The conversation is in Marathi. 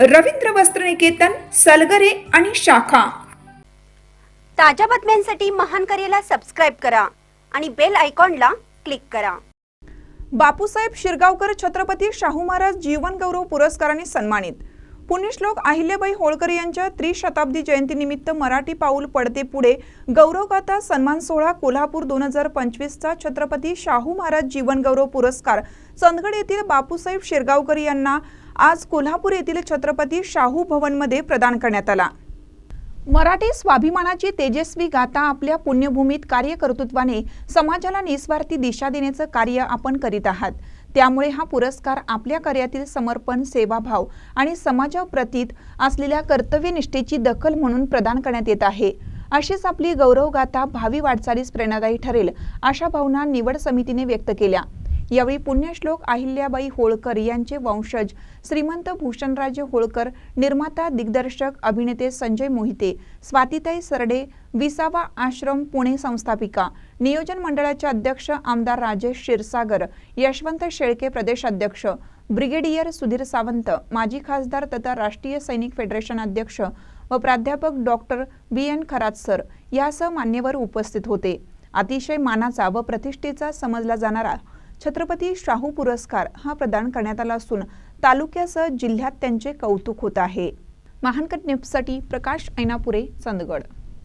रवींद्र वस्त्रनिकेतन सलगरे आणि शाखा. ताज्या बातम्यांसाठी महान करेला सबस्क्राईब करा आणि बेल आयकॉनला क्लिक करा. बापूसाहेब शिरगावकर छत्रपती शाहू महाराज जीवन गौरव पुरस्काराने सन्मानित. पुण्यश्लोक अहिल्याबाई होळकर यांच्या त्रिशताब्दी जयंतीनिमित्त मराठी पाऊल पडते पुढे गौरवगाथा सन्मान सोहळा कोल्हापूर दोन हजार पंचवीसचा छत्रपती शाहू महाराज जीवन गौरव पुरस्कार. चंदगड येथील बापूसाहेब शिरगावकर यांना आज कोल्हापूर येथील छत्रपती शाहू भवनमध्ये प्रदान करण्यात आला. मराठी स्वाभिमानाची तेजस्वी गाथा आपल्या पुण्यभूमीत कार्यकर्तृत्वाने समाजाला निस्वार्थी दिशा देण्याचं कार्य आपण करीत आहात. त्यामुळे हा पुरस्कार आपल्या कार्यातील समर्पण सेवाभाव आणि समाजाप्रतीत असलेल्या कर्तव्यनिष्ठेची दखल म्हणून प्रदान करण्यात येत आहे. अशीच आपली गौरवगाथा भावी वाटचालीस प्रेरणादायी ठरेल अशा भावना निवड समितीने व्यक्त केल्या. यावेळी पुण्यश्लोक अहिल्याबाई होळकर यांचे वंशज श्रीमंत भूषणराजे होळकर निर्माता दिग्दर्शक अभिनेते संजय मोहिते स्वातिताई सरडे विसावा आश्रम पुणे संस्थापिका नियोजन मंडळाचे अध्यक्ष आमदार राजेश क्षीरसागर यशवंत शेळके प्रदेश अध्यक्ष ब्रिगेडियर सुधीर सावंत माजी खासदार तथा राष्ट्रीय सैनिक फेडरेशन अध्यक्ष व प्राध्यापक doctor B N Kharat sir यासह मान्यवर उपस्थित होते. अतिशय मानाचा व प्रतिष्ठेचा समजला जाणारा छत्रपती शाहू पुरस्कार हा प्रदान करण्यात आला असून तालुक्यासह जिल्ह्यात त्यांचे कौतुक होत आहे. महानकट न्यूजसाठी प्रकाश ऐनापुरे चंदगड.